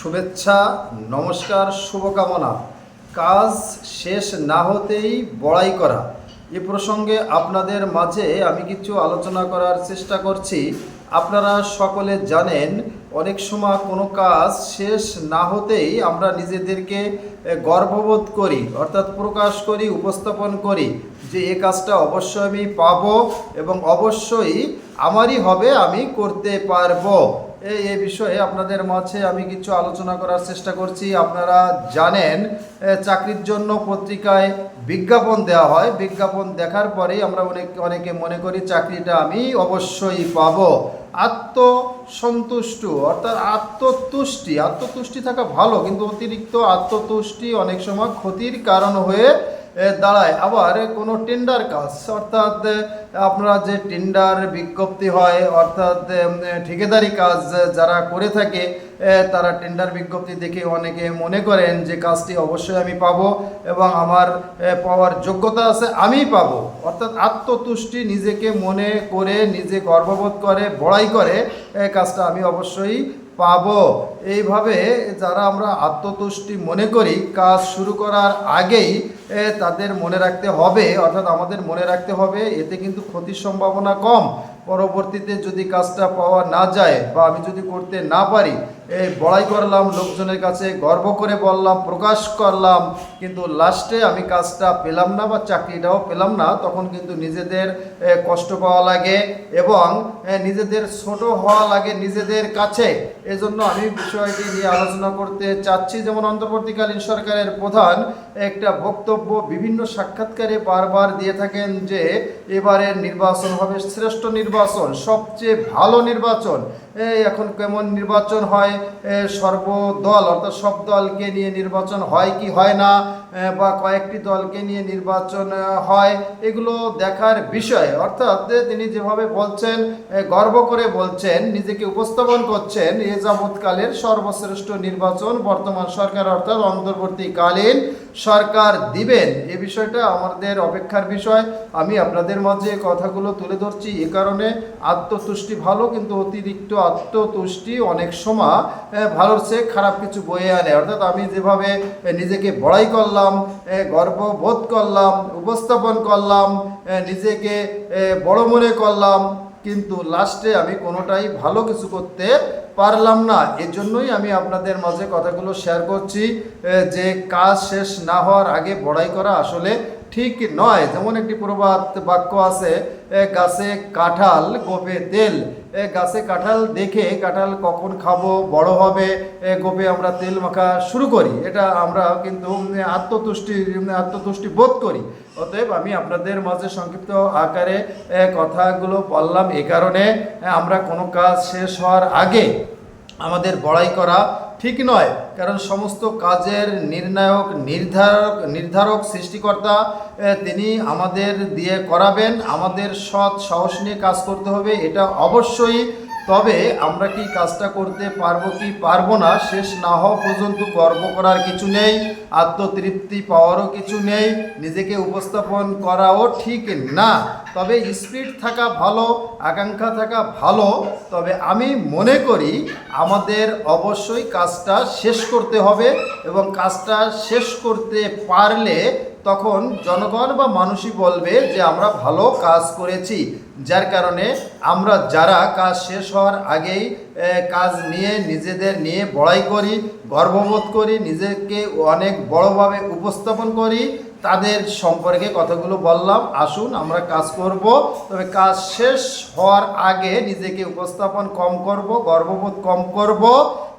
শুভেচ্ছা, নমস্কার, শুভকামনা। কাজ শেষ না হতেই বড়াই করা। এ প্রসঙ্গে আপনাদের মাঝে আমি কিছু আলোচনা করার চেষ্টা করছি। আপনারা সকলে জানেন, অনেক সময় কোনো কাজ শেষ না হতেই আমরা নিজেদেরকে গর্ববোধ করি, অর্থাৎ প্রকাশ করি, উপস্থাপন করি যে এ কাজটা অবশ্যই আমি পাবো এবং অবশ্যই আমারই হবে, আমি করতে পারব। এই এই বিষয়ে আপনাদের মাঝে আমি কিছু আলোচনা করার চেষ্টা করছি। আপনারা জানেন চাকরির জন্য পত্রিকায় বিজ্ঞাপন দেওয়া হয়। বিজ্ঞাপন দেখার পরেই আমরা অনেক, অনেকে মনে করি চাকরিটা আমি অবশ্যই পাবো। আত্মসন্তুষ্ট, অর্থাৎ আত্মতুষ্টি। আত্মতুষ্টি থাকা ভালো, কিন্তু অতিরিক্ত আত্মতুষ্টি অনেক সময় ক্ষতির কারণ হয়ে দাঁড়ায়। আবার কোনো টেন্ডার কাজ, অর্থাৎ আপনারা যে টেন্ডার বিজ্ঞপ্তি হয়, অর্থাৎ ঠিকাদারি কাজ যারা করে থাকে তারা টেন্ডার বিজ্ঞপ্তি দেখে অনেকে মনে করেন যে কাজটি অবশ্যই আমি পাবো এবং আমার পাওয়ার যোগ্যতা আছে, আমিই পাবো। অর্থাৎ আত্মতুষ্টি নিজেকে মনে করে, নিজে গর্ববোধ করে, বড়াই করে কাজটা আমি অবশ্যই পাব। এইভাবে যারা আমরা আত্মতুষ্টি মনে করি, কাজ শুরু করার আগেই তাদের মনে রাখতে হবে, অর্থাৎ আমাদের মনে রাখতে হবে, এতে কিন্তু ক্ষতির সম্ভাবনা কম। পরবর্তীতে যদি কাজটা পাওয়া না যায় বা আমি যদি করতে না পারি, এই বড়াই করলাম, লোকজনের কাছে গর্ব করে বললাম, প্রকাশ করলাম, কিন্তু লাস্টে আমি কাজটা পেলাম না বা চাকরিটাও পেলাম না, তখন কিন্তু নিজেদের কষ্ট পাওয়া লাগে এবং নিজেদের ছোট হওয়া লাগে নিজেদের কাছে। এজন্য আমি বিষয়টি নিয়ে আলোচনা করতে চাচ্ছি। যেমন অন্তর্বর্তীকালীন সরকারের প্রধান একটা বক্তব্য বিভিন্ন সাক্ষাৎকারে বারবার দিয়ে থাকেন যে এবারের নির্বাচন হবে শ্রেষ্ঠ নির্বাচন, সবচেয়ে ভালো নির্বাচন। এখন কেমন নির্বাচন হয়? সর্বদল, অর্থাৎ সব দলকে নিয়ে নির্বাচন হয় কি হয় না? বা কয়েকটি দলকে নিয়ে নির্বাচন হয়, এগুলো দেখার বিষয়। অর্থাৎ তিনি যেভাবে বলছেন গর্ব করে বলছেন, নিজেকে উপস্থাপন করছেন, এ যাবৎকালের সর্বশ্রেষ্ঠ নির্বাচন বর্তমান সরকার, অর্থাৎ অন্তর্বর্তীকালীন সরকার দিবেন। এ বিষয়টা আমাদের অপেক্ষার বিষয়। আমি আপনাদের মাঝে কথাগুলো তুলে ধরছি। এ কারণে আত্মতুষ্টি ভালো, কিন্তু অতিরিক্ত আত্মতুষ্টি অনেক সময় ভালোর চেয়ে খারাপ কিছু বয়ে আনে। অর্থাৎ আমি যেভাবে নিজেকে বড়াই করলাম গর্ববোধ করলাম, উপস্থাপন করলাম নিজেকে বড় মনে করলাম, কিন্তু লাস্টে আমি কোনোটাই ভালো কিছু করতে পারলাম না। এজন্যই আমি আপনাদের মাঝে কথাগুলো শেয়ার করছি যে কাজ শেষ না হওয়ার আগে বড়াই করা আসলে ঠিক নয়। যেমন একটি প্রবাদ বাক্য আছে গাছে কাঁঠাল গোপে তেল। গাছে কাঁঠাল দেখে কাঁঠাল কখন খাব? বড় হবে। গোপে আমরা তেল মাখা শুরু করি। এটা আমরা কিন্তু আত্মতুষ্টি আত্মতুষ্টি বোধ করি। অতএব আমি আপনাদের মাঝে সংক্ষিপ্ত আকারে কথাগুলো বললাম এ কারণে আমরা কোনো কাজ শেষ হওয়ার আগে আমাদের বড়াই করা ঠিক নয়, কারণ সমস্ত কাজের নির্ণায়ক, নির্ধারক নির্ধারক সৃষ্টিকর্তা তিনি আমাদের দিয়ে করাবেন, আমাদের সৎ, সাহস নিয়ে কাজ করতে হবে, এটা অবশ্যই তবে আমরা কি কাজটা করতে পারব কি পারব না, শেষ না হওয়া পর্যন্ত গর্ব করার কিছু নেই, আত্মতৃপ্তি পাওয়ারও কিছু নেই, নিজেকে উপস্থাপন করাও ঠিক না। তবে স্পিড থাকা ভালো, আকাঙ্ক্ষা থাকা ভালো, তবে আমি মনে করি আমাদের অবশ্যই কাজটা শেষ করতে হবে এবং কাজটা শেষ করতে পারলে তখন জনগণ বা মানুষই বলবে যে আমরা ভালো কাজ করেছি, যার কারণে আমরা যারা কাজ শেষ হওয়ার আগেই কাজ নিয়ে নিজেদের নিয়ে বড়াই করি, গর্ববোধ করি, নিজেকে অনেক বড়ভাবে উপস্থাপন করি, তাদের সম্পর্কে কথাগুলো বললাম, আসুন আমরা কাজ করব। তবে কাজ শেষ হওয়ার আগে নিজেকে উপস্থাপন কম করব, গর্ববোধ কম করব।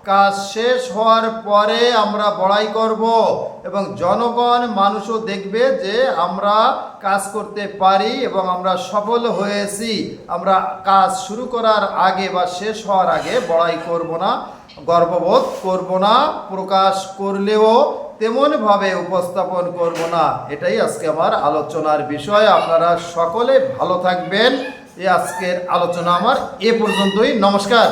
কাজ শেষ হওয়ার পরে আমরা বড়াই করব এবং জনগণ মানুষও দেখবে যে আমরা কাজ করতে পারি এবং আমরা সফল হয়েছি। আমরা কাজ শুরু করার আগে বা শেষ হওয়ার আগে বড়াই করব না, গর্ববোধ করব না, প্রকাশ করলেও তেমনভাবে উপস্থাপন করব না। এটাই আজকে আমার আলোচনার বিষয়। আপনারা সকলে ভালো থাকবেন। এই আজকের আলোচনা আমার এ পর্যন্তই। নমস্কার।